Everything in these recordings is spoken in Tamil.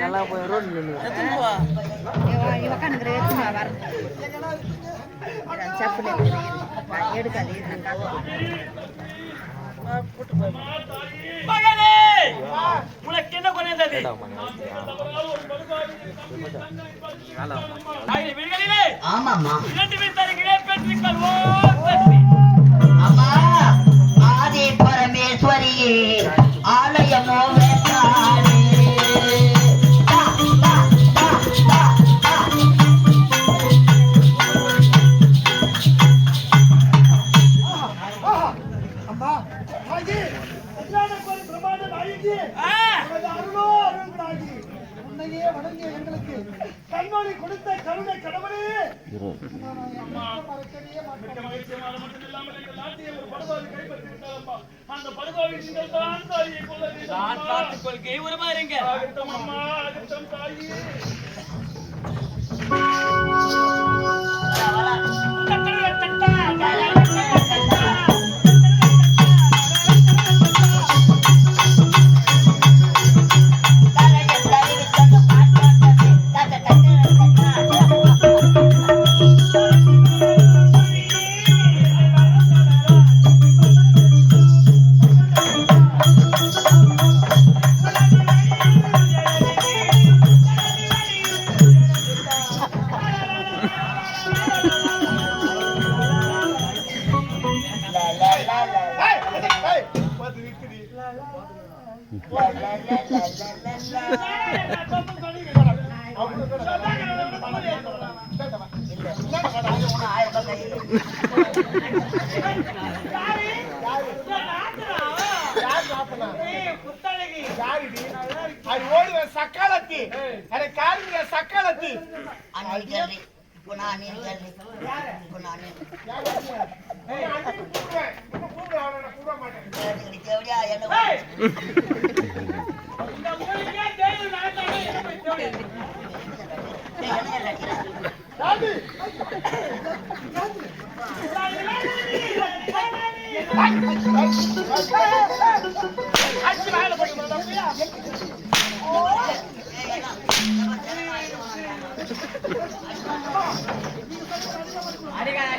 நல்லா போயிடும் எடுக்காது வீடுகளிலே ஆமாம்மா. இரண்டு பேர் தருகிறேன் பெற்றுக்கள் ஓர் தட்டி அம்மா. கண்மணி கொடுத்த கருணை கடவுளே அம்மா மறக்கவே மாட்டேன் மிக்க மகிழ்ச்சியமான மட்டுமில்லாமல் எங்கள் நாட்டிலே ஒரு படுகோவை கைப்பற்றி விட்டாரம்மா. அந்த படுகோவை நீங்கள் தான் தாயை கொள்ள நான். பார்த்துக் ஒரு பாருங்க ஆகட்டும் அம்மா, ஆகட்டும் தாயே. சக்காலத்தி அதை காரிங்க சக்காலத்தி ஏய், அன்னைக்கு கூப்பிடுவேன். இப்ப கூப்பிட அவனை அடிக்க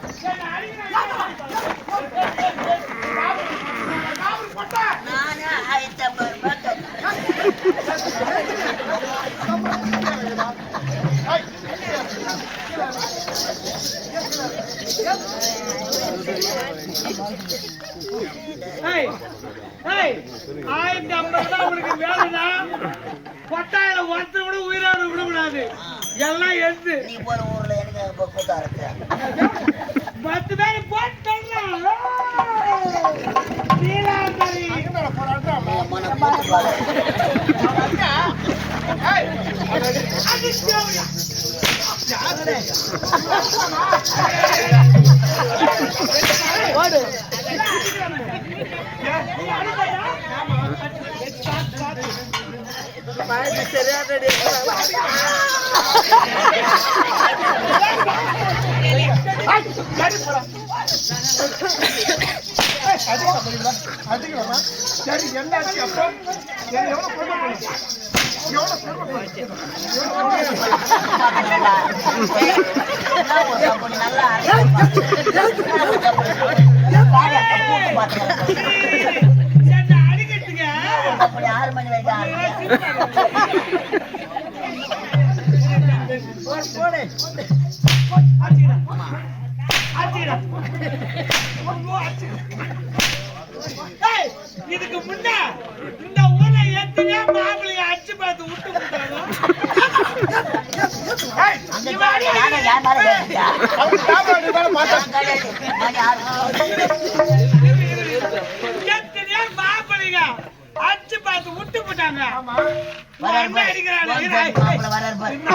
ஆயிரத்தி ஐம்பது ரூபாய் உங்களுக்கு வேணும்னா கொட்டாயில ஒருத்தர் கூட உயிரோடு விடக்கூடாது. எல்லாம் எடுத்து. நீ போற ஊர்ல எனக்கு கூட்டா இருக்கு? பத்து பேர் போட்டு சரி, பண்ணு? நல்லா ஆறு மணி இதுக்கு முன்ன இந்த ஊர்ல எத்தனையோ மாப்பிள்ளைய அடிச்சு பார்த்து விட்டு கொடுத்தாங்க. ஏய், அங்க இவன் அடி- நானே என் மேல கேட்டுட்டா. நான் கிடையாது. மணி ஆறு எத்தனையோ மாப்பிள்ளைங்க அடிச்சு பார்த்து விட்டு போட்டாங்க வராரு என்ன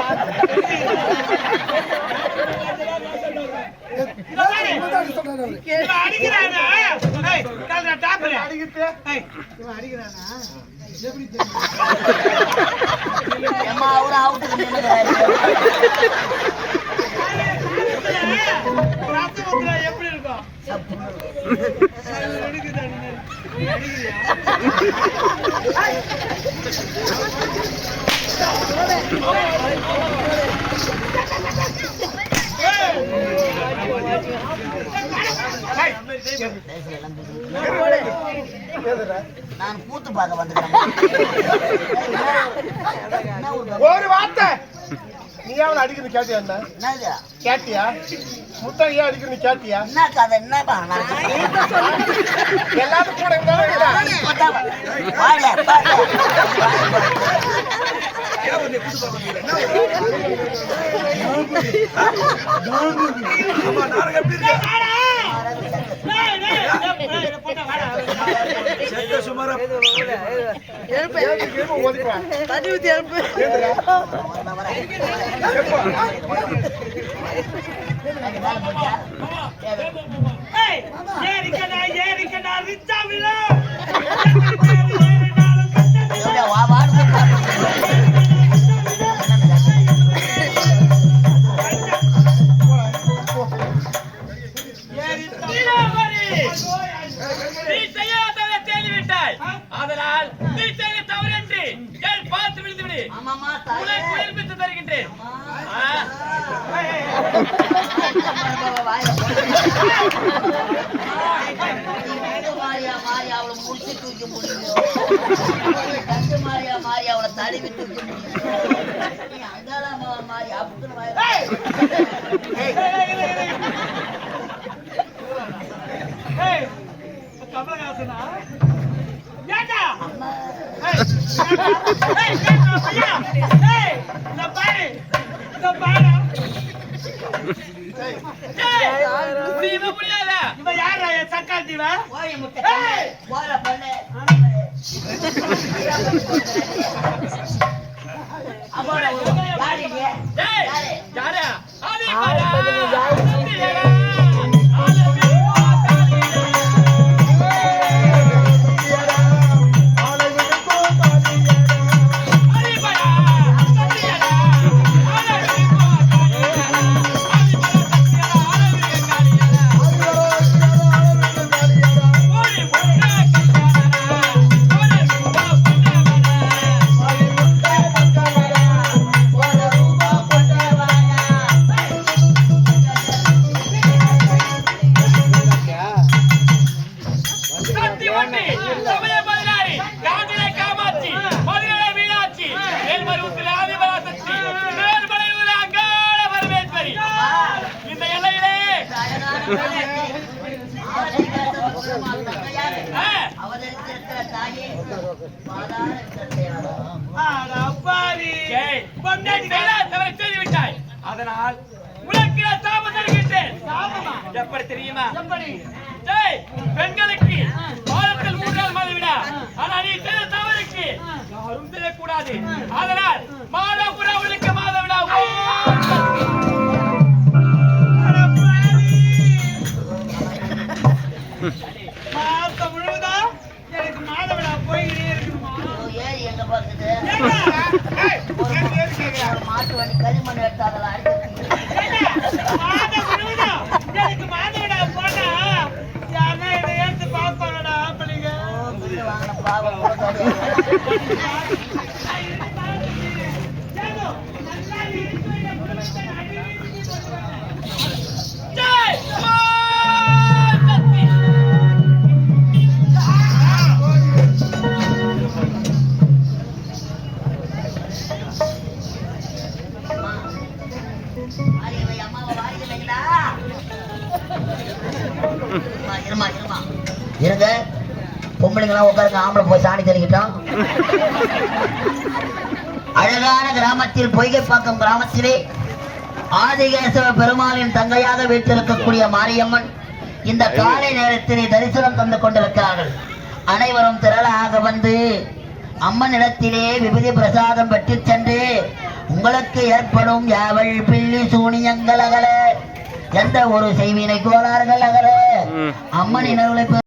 நான் கூத்து பார்க்க வந்துக்கிறேன். ஒரு வார்த்தை. நீ அவனை அடிக்கிறது கேட்டியா என்ன? கேட்டியா? முத்தம் ஏன் அடிக்கிறது கேட்டியா? என்ன கதை? நான் எல்லாரும் கூட இருந்தாலும். வரேன். எனக்கு வேலை போச்சா? சரி. ஏய், ஏறிக்கடா, ஏறிக்கடா, ரிச்சா விழா. மாறியா மாறி அவளை முடிச்சு தூக்க முடியும் மாறியா மாறி அவளை தழுவி தூக்க முடியும் மாறி அப்படின்னு கமலஹாசனா? அம்மா ஏய், இந்த பாரு, இந்த பாரு. ஏய், சக்காத்தி ஒன்று சமய பதினாறு காஞ்சிரை காமாட்சி மதுரை மீனாட்சி மேல்மருவத்தில் ஆதிபரா சக்தி மேல்மலையில் அங்காள பரமேஸ்வரி. இந்த எல்லையிலே அதனால் உனக்கு சாபம் தருகின்றேன் எப்படி தெரியுமா? பெண்களுக்கு அதனால் மாதம் புறா உனக்கு மாசம் முழுவதா எனக்கு மாதவிடா போய்கிட்டே இருக்குமா எங்க பார்க்குது மாட்டு வண்டி களிமண் எடுத்தாங்களா இருங்க. பொம்பளைங்களாம் உட்காருங்க ஆம்பளை போய் சாணி தெளிக்கிட்டோம். அழகான கிராமத்தில் பொய்கைப்பாக்கம் கிராமத்திலே ஆதிகேசவ பெருமாளின் தங்கையாக வீட்டிருக்கக்கூடிய மாரியம்மன் இந்த காலை நேரத்திலே தரிசனம் தந்து கொண்டிருக்கிறார்கள். அனைவரும் திரளாக வந்து அம்மனிடத்திலே விபூதி பிரசாதம் பெற்றுச் சென்று உங்களுக்கு ஏற்படும் யாவல் பில்லி சூனியங்கள் அகல. எந்த ஒரு செய்வினை கோளாறுகள் அகல. அம்மனின் அருளை பெற